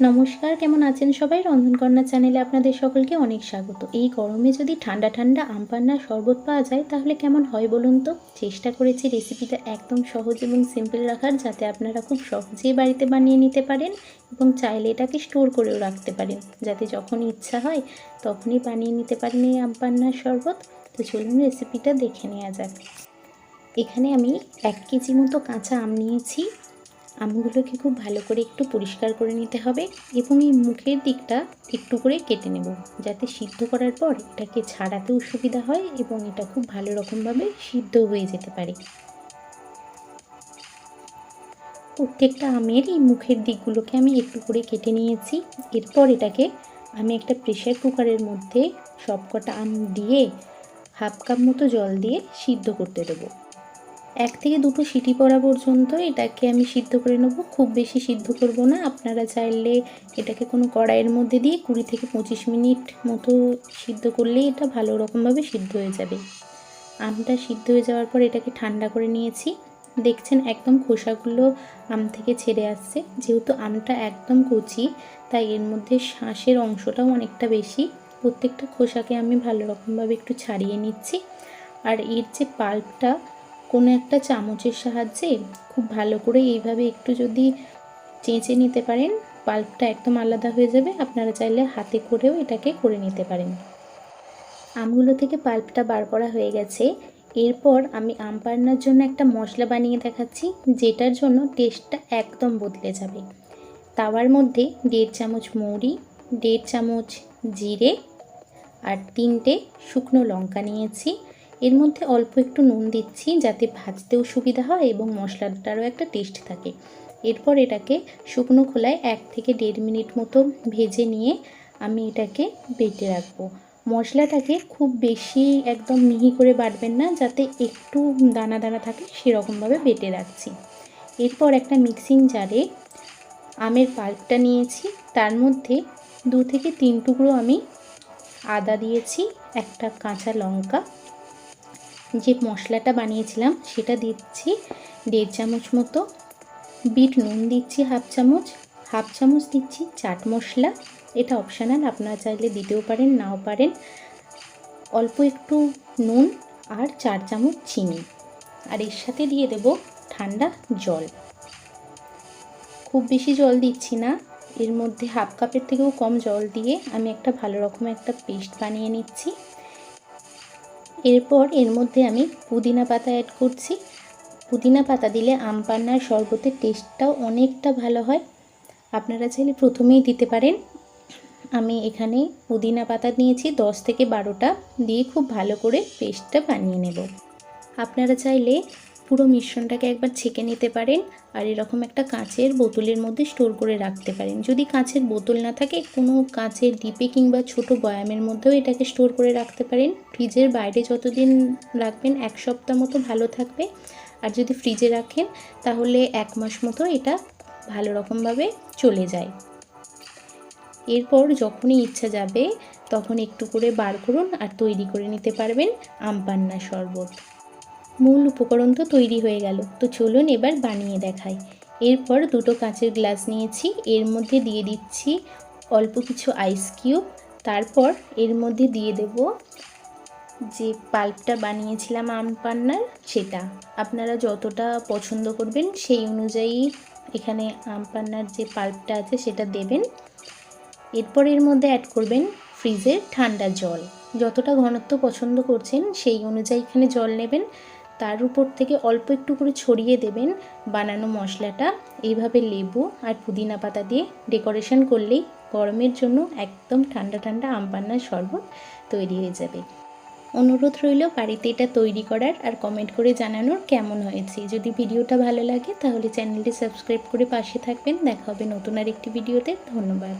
নমস্কার, কেমন আছেন সবাই? রন্ধনকন্যা চ্যানেলে আপনাদের সকলকে অনেক স্বাগত। এই গরমে যদি ঠান্ডা ঠান্ডা আম পান্নার শরবত পাওয়া যায়, তাহলে কেমন হয় বলুন তো? চেষ্টা করেছি রেসিপিটা একদম সহজ এবং সিম্পল রাখার, যাতে আপনারা খুব সহজেই বাড়িতে বানিয়ে নিতে পারেন এবং চাইলে এটাকে স্টোর করেও রাখতে পারেন। যাতে যখন ইচ্ছা হয়, তখনই বানিয়ে নিতে পারেন এই আম পান্নার শরবত। তো চলুন রেসিপিটা দেখে নেওয়া যাক। এখানে আমি এক কেজি মতো কাঁচা আম নিয়েছি। আমগুলোকে খুব ভালো করে একটু পরিষ্কার করে নিতে হবে এবং এই মুখের দিকটা একটু করে কেটে নেব যাতে সিদ্ধ করার পর এটাকে ছাড়াতেও সুবিধা হয় এবং এটা খুব ভালো রকমভাবে সিদ্ধ হয়ে যেতে পারে। প্রত্যেকটা আমের এই মুখের দিকগুলোকে আমি একটু করে কেটে নিয়েছি। এরপর এটাকে আমি একটা প্রেশার কুকারের মধ্যে সবকটা আম দিয়ে হাফ কাপ মতো জল দিয়ে সিদ্ধ করতে দেবো। এক থেকে দুটো সিটি পড়া পর্যন্ত এটাকে আমি সিদ্ধ করে নেব। খুব বেশি সিদ্ধ করব না। আপনারা চাইলে এটাকে কোনো কড়াইয়ের মধ্যে দিয়ে কুড়ি থেকে পঁচিশ মিনিট মতো সিদ্ধ করলেই এটা ভালো রকমভাবে সিদ্ধ হয়ে যাবে। আমটা সিদ্ধ হয়ে যাওয়ার পর এটাকে ঠান্ডা করে নিয়েছি। দেখছেন একদম খোসাগুলো আম থেকে ছেড়ে আসছে। যেহেতু আমটা একদম কচি, তাই এর মধ্যে শ্বাসের অংশটাও অনেকটা বেশি। প্রত্যেকটা খোসাকে আমি ভালো রকমভাবে একটু ছাড়িয়ে নিচ্ছি। আর এর যে পাল্পটা কোনো একটা চামচের সাহায্যে খুব ভালো করে এইভাবে একটু যদি চেঁচে নিতে পারেন পাল্পটা একদম আলাদা হয়ে যাবে। আপনারা চাইলে হাতে করেও এটাকে করে নিতে পারেন। আমগুলো থেকে পাল্পটা বার করা হয়ে গেছে। এরপর আমি আম পান্নার জন্য একটা মশলা বানিয়ে দেখাচ্ছি, যেটার জন্য টেস্টটা একদম বদলে যাবে। তাওয়ার মধ্যে দেড় চামচ মৌরি, দেড় চামচ জিরে আর তিনটে শুকনো লঙ্কা নিয়েছি। এর মধ্যে অল্প একটু নুন দিচ্ছি যাতে ভাজতেও সুবিধা হয় এবং মশলাটারও একটা টেস্ট থাকে। এরপর এটাকে শুকনো খোলায় এক থেকে দেড় মিনিট মতো ভেজে নিয়ে আমি এটাকে বেটে রাখব। মশলাটাকে খুব বেশি একদম মিহি করে বাটবেন না, যাতে একটু দানা দানা থাকে সেরকমভাবে বেটে রাখছি। এরপর একটা মিক্সিং জারে আমের পাল্পটা নিয়েছি। তার মধ্যে দু থেকে তিন টুকরো আমি আদা দিয়েছি, একটা কাঁচা লঙ্কা যে মশলাটা বানিয়েছিলাম সেটা দিচ্ছি দেড় চামচ মতো। বিট নুন দিচ্ছি হাফ চামচ। হাফ চামচ দিচ্ছি চাট মশলা। এটা অপশানাল, আপনারা চাইলে দিতেও পারেন, নাও পারেন। অল্প একটু নুন আর চার চামচ চিনি। আর এর সাথে দিয়ে দেব ঠান্ডা জল। খুব বেশি জল দিচ্ছি না। এর মধ্যে হাফ কাপের থেকেও কম জল দিয়ে আমি একটা ভালো রকম একটা পেস্ট বানিয়ে নিচ্ছি। এরপর এর মধ্যে আমি পুদিনা পাতা অ্যাড করছি। পুদিনা পাতা দিলে আম পান্নার শরবতের টেস্টটাও অনেকটা ভালো হয়। আপনারা চাইলে প্রথমেই দিতে পারেন। আমি এখানে পুদিনা পাতা নিয়েছি, দশ থেকে বারোটা, দিয়ে খুব ভালো করে পেস্টটা বানিয়ে নেব। আপনারা চাইলে পুরো মিশ্রণটাকে একবার ছেঁকে নিতে পারেন আর এরকম একটা কাঁচের বোতলের মধ্যে স্টোর করে রাখতে পারেন। যদি কাঁচের বোতল না থাকে, কোনো কাঁচের ডিপে কিংবা ছোট বয়ামের মধ্যেও এটাকে স্টোর করে রাখতে পারেন। ফ্রিজের বাইরে যতদিন রাখবেন, এক সপ্তাহ মতো ভালো থাকবে। আর যদি ফ্রিজে রাখেন, তাহলে এক মাস মতো এটা ভালো রকমভাবে চলে যায়। এরপর যখনই ইচ্ছা যাবে, তখন একটু করে বার করুন আর তৈরি করে নিতে পারবেন আম পান্না শরবত। মূল উপকরণ তো তৈরি হয়ে গেল। তো চলুন এবার বানিয়ে দেখাই। এরপর দুটো কাঁচের গ্লাস নিয়েছি। এর মধ্যে দিয়ে দিচ্ছি অল্প কিছু আইস কিউব তারপর এর মধ্যে দিয়ে দেব যে পাল্পটা বানিয়েছিলাম আম পান্নার, সেটা। আপনারা যতটা পছন্দ করবেন সেই অনুযায়ী এখানে আম পান্নার যে পাল্পটা আছে সেটা দেবেন। এরপর এর মধ্যে অ্যাড করবেন ফ্রিজের ঠান্ডা জল। যতটা ঘনত্ব পছন্দ করছেন সেই অনুযায়ী এখানে জল নেবেন। তার উপর থেকে অল্প একটু করে ছড়িয়ে দেবেন বানানো মশলাটা। এইভাবে লেবু আর পুদিনা পাতা দিয়ে ডেকোরেশন করলেই গরমের জন্য একদম ঠান্ডা ঠান্ডা আম পান্নার শরবত তৈরি হয়ে যাবে। অনুরোধ রইল বাড়িতে এটা তৈরি করার আর কমেন্ট করে জানানোর কেমন হয়েছে। যদি ভিডিওটা ভালো লাগে তাহলে চ্যানেলটি সাবস্ক্রাইব করে পাশে থাকবেন। দেখা হবে নতুন আর একটি ভিডিওতে। ধন্যবাদ।